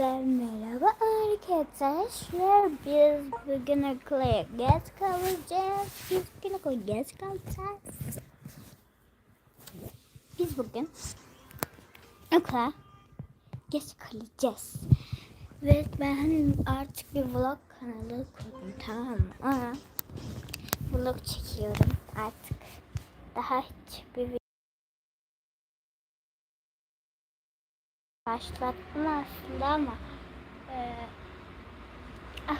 Herkese merhaba arkadaşlar. Biz bugün okula geç kalacağız. Biz bugün okula geç kalacağız. Biz bugün okula geç kalacağız. Ve ben artık bir vlog kanalı kurdum tamam mı? Vlog çekiyorum artık. Daha hiçbir başlattım aslında ama e, ah,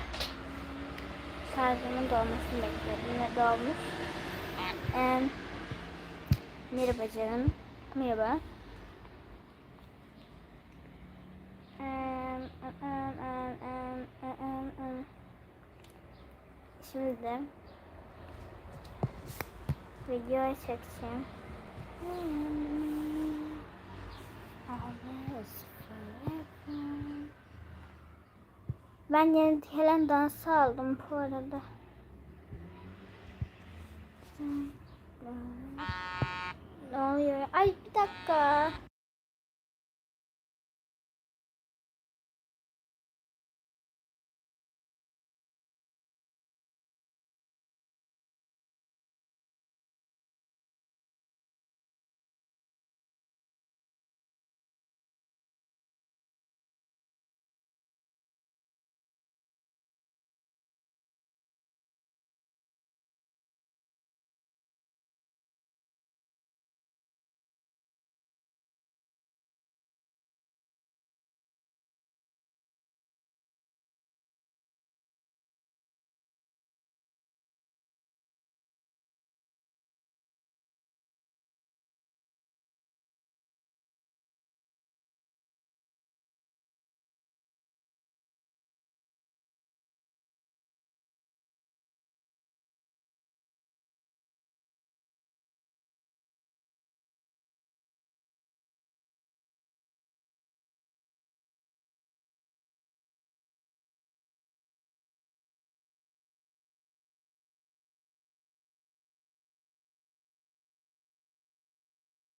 şarjımın dolmasını bekliyorum. Ne dolmuş? E, merhaba canım. Merhaba. E. Şimdi video çekeceğim. Ben yeni Helen dansı aldım bu arada. Ne oluyor? Ay bir dakika.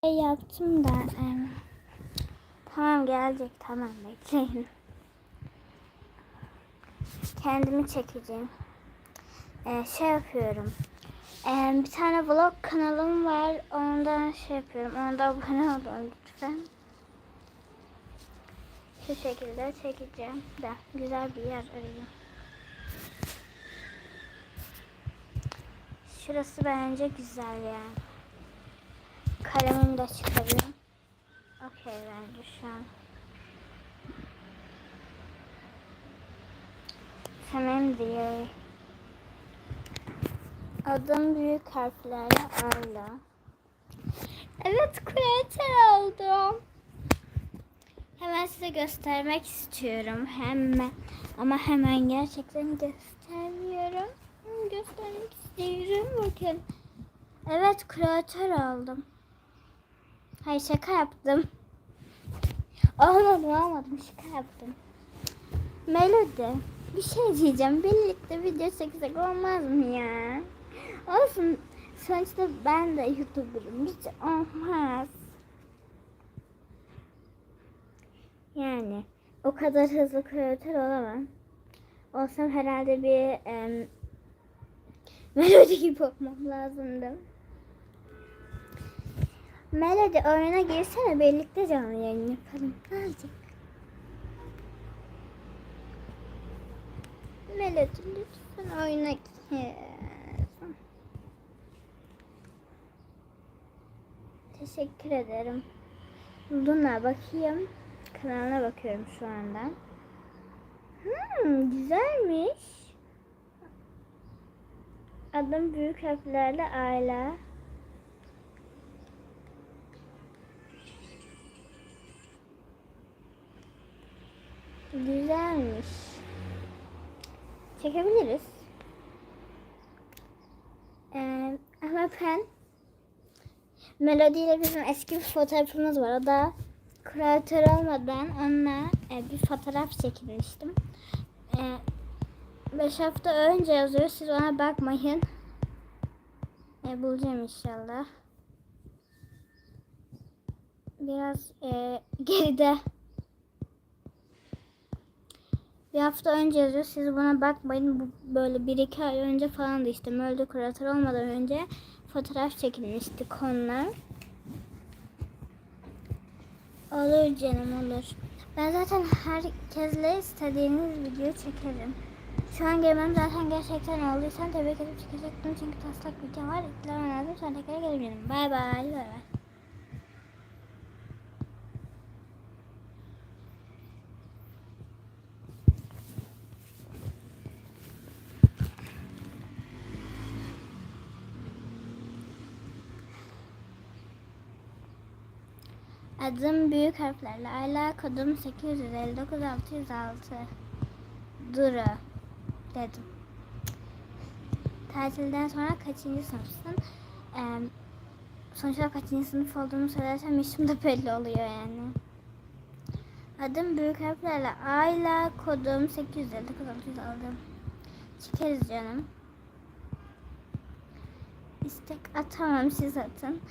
Şey yaptım da em, tamam gelecek tamam bekleyin. Kendimi çekeceğim. Ee, şey yapıyorum. Ee, bir tane vlog kanalım var. Ondan şey yapıyorum. Onda abone olun lütfen. Şu şekilde çekeceğim. Da güzel bir yer arayayım. Şurası bence güzel yani. Kalemimi de çıkarıyorum. Okey bence şu an. Tamam diyor. Adım büyük harflerle Arla. Evet kreatör oldum. Hemen size göstermek istiyorum. Hemen. Ama hemen gerçekten göstermiyorum. Göstermek istiyorum. Bakın. Evet kreatör oldum. Hayır şaka yaptım. Olmadı olmadım şaka yaptım. Melodi bir şey diyeceğim. Birlikte video çeksek olmaz mı ya? Olsun. Sonuçta ben de YouTuber'ım. Hiç olmaz. Yani o kadar hızlı kreatör olamam. Olsam herhalde bir em, melodi gibi olmam lazımdı. Melody oyuna girsene birlikte canlı yayın yapalım. Azıcık. Melody lütfen oyuna gir. Teşekkür ederim. Luna bakayım. Kanalına bakıyorum şu anda. Hmm, güzelmiş. Adım büyük harflerle Ayla. Güzelmiş. Çekebiliriz. Ee, ama ben Melody ile bizim eski bir fotoğrafımız var. O da kreatör olmadan onunla e, bir fotoğraf çekilmiştim. 5 hafta önce yazıyor. Siz ona bakmayın. E, bulacağım inşallah. Biraz e, geride Bir hafta önce yazıyor. Siz buna bakmayın. Bu böyle bir iki ay önce falandı işte. Mölde kuratör olmadan önce fotoğraf çekilmişti konular. Olur canım olur. Ben zaten herkesle istediğiniz video çekerim. Şu an gelmem zaten gerçekten olduysan tebrik edip çekecektim çünkü taslak video var. Yüklemem lazım. Sonra tekrar gelebilirim. Bay bay. Bay bay. Adım büyük harflerle. Ayla kodum 859 606. Duru dedim. Tatilden sonra kaçıncı sınıfsın? Ee, sonuçta kaçıncı sınıf olduğumu söylersem işim de belli oluyor yani. Adım büyük harflerle. Ayla kodum 859 606. Çıkarız canım. İstek atamam siz atın.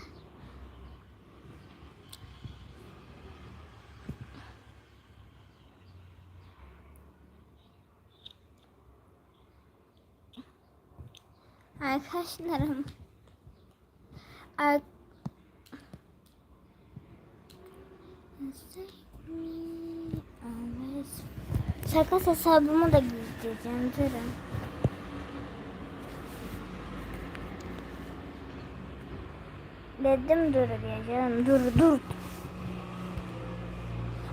Arkadaşlarım. Ar Şaka hesabımı da gizleyeceğim. Durun. Dedim dur diye canım. Dur dur.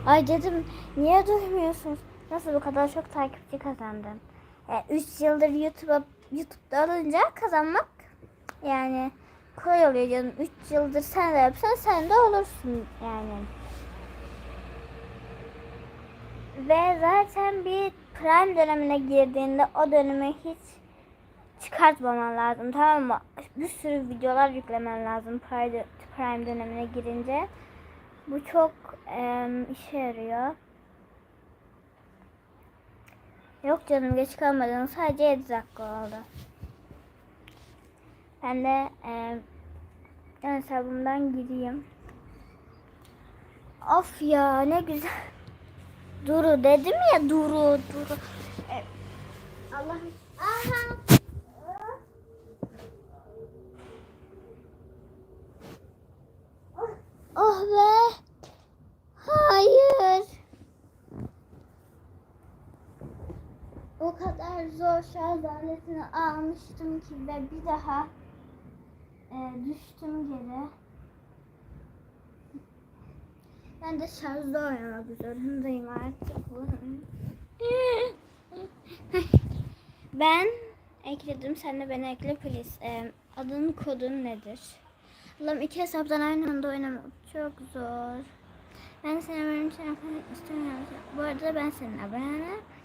Ay dedim niye durmuyorsunuz? Nasıl bu kadar çok takipçi kazandın? 3 yıldır YouTube'a YouTube'da alınca kazanmak yani kolay oluyor canım. 3 yıldır sen de yapsan sen de olursun yani. Ve zaten bir prime dönemine girdiğinde o dönemi hiç çıkartmaman lazım tamam mı? Bir sürü videolar yüklemen lazım prime, dönemine girince. Bu çok e, işe yarıyor. Yok canım geç kalmadım. Sadece 7 dakika oldu. Ben de e, hesabımdan gireyim. Of ya ne güzel. Duru dedim ya Duru Duru. E, Allah'ım. Aha. Oh be. Hayır. O kadar zor şarj aletini almıştım ki ve bir daha e, düştüm geri. Ben de şarjda oynamak zorundayım artık. ben ekledim. Sen de beni ekle please. E, adın kodun nedir? Allah'ım iki hesaptan aynı anda oynamak çok zor. Ben seni benim için istemiyorum. Bu arada ben senin abone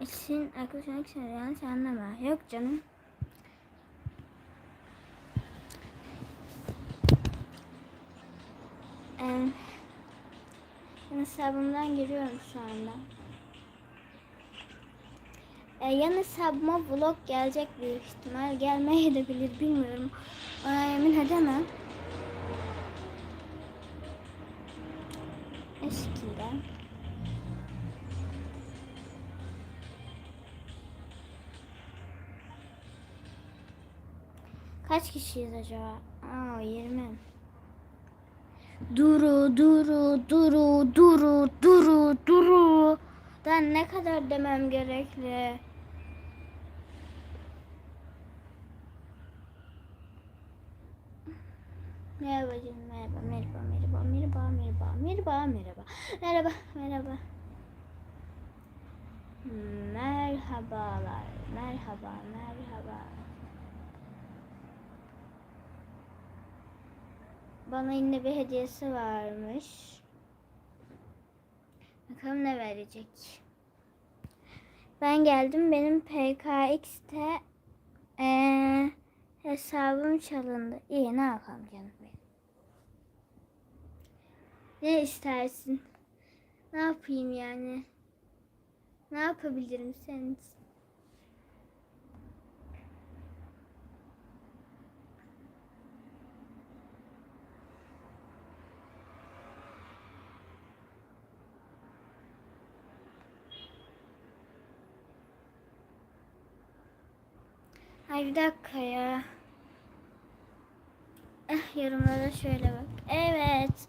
için arkadaşlar için yanlış anlama. Yok canım. Ee, hesabımdan giriyorum şu anda. Ee, yan hesabıma vlog gelecek büyük ihtimal. Gelmeye de bilir bilmiyorum. Ona emin edemem. Eskiden. Kaç kişiyiz acaba? Aa 20. Duru duru duru duru duru duru. Ben ne kadar demem gerekli? Merhaba canım merhaba merhaba merhaba merhaba merhaba merhaba merhaba merhaba merhaba merhabalar merhaba merhaba Bana yine bir hediyesi varmış. Bakalım ne verecek. Ben geldim. Benim PKX'te ee, hesabım çalındı. İyi ne yapalım canım benim. Ne istersin? Ne yapayım yani? Ne yapabilirim senin için? Ay bir dakika ya. Eh, yorumlara şöyle bak. Evet.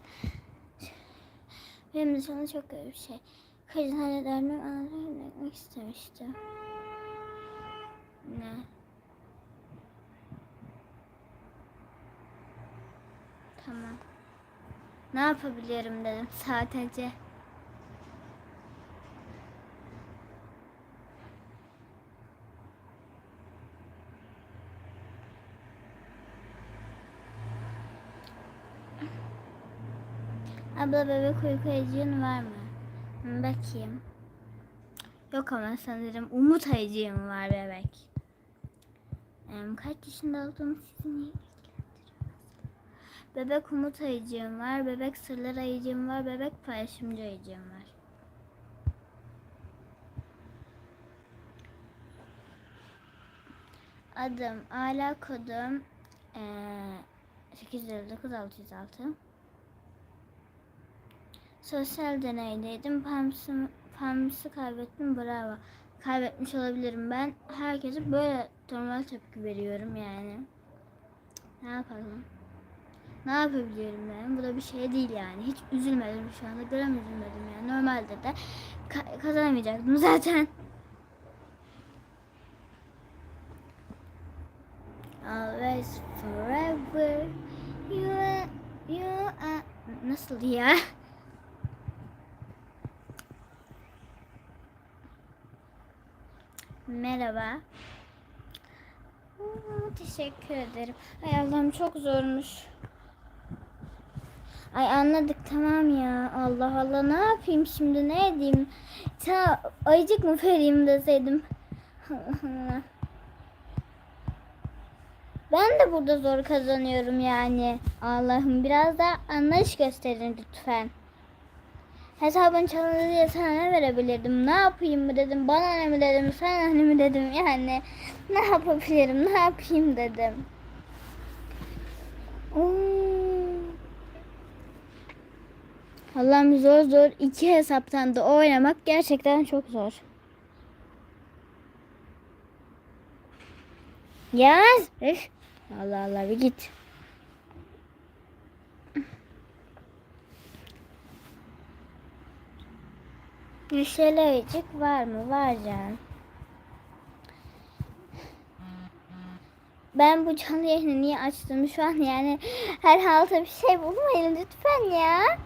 Benim de sana çok kötü bir şey. Kızın halledermek anlatmak istemişti. Ne? Tamam. Ne yapabilirim dedim sadece. Abla bebek uyku ayıcığın var mı? Bakayım. Yok ama sanırım Umut ayıcığım var bebek. Em, kaç yaşında olduğumu sizi niye? Bebek Umut ayıcığım var, bebek sırlar ayıcığım var, bebek paylaşımcı ayıcığım var. Adım, ala kodum eee 859 606. Sosyal deneydeydim. Pams'ı, Pams'ı kaybettim. Bravo. Kaybetmiş olabilirim. Ben herkese böyle normal tepki veriyorum yani. Ne yapalım? Ne yapabiliyorum yani? Bu da bir şey değil yani. Hiç üzülmedim şu anda. Gram üzülmedim yani. Normalde de ka- kazanamayacaktım zaten. Always forever you are, you are Nasıl ya? Merhaba. Aa, teşekkür ederim. Ay Allah'ım çok zormuş. Ay anladık tamam ya. Allah Allah ne yapayım şimdi ne edeyim? Sana ayıcık mı vereyim deseydim. Ben de burada zor kazanıyorum yani. Allah'ım biraz da anlayış gösterin lütfen. Hesabın çalındı diye sana ne verebilirdim? Ne yapayım mı dedim. Bana ne mi dedim. Sana ne mi dedim yani. Ne yapabilirim? Ne yapayım dedim. Allah'ım zor zor iki hesaptan da oynamak gerçekten çok zor. Ya üf. Allah Allah bir git. Neşeli ayıcık var mı? Var canım. Ben bu canlı yayını niye açtım şu an yani her halta bir şey bulmayın lütfen ya.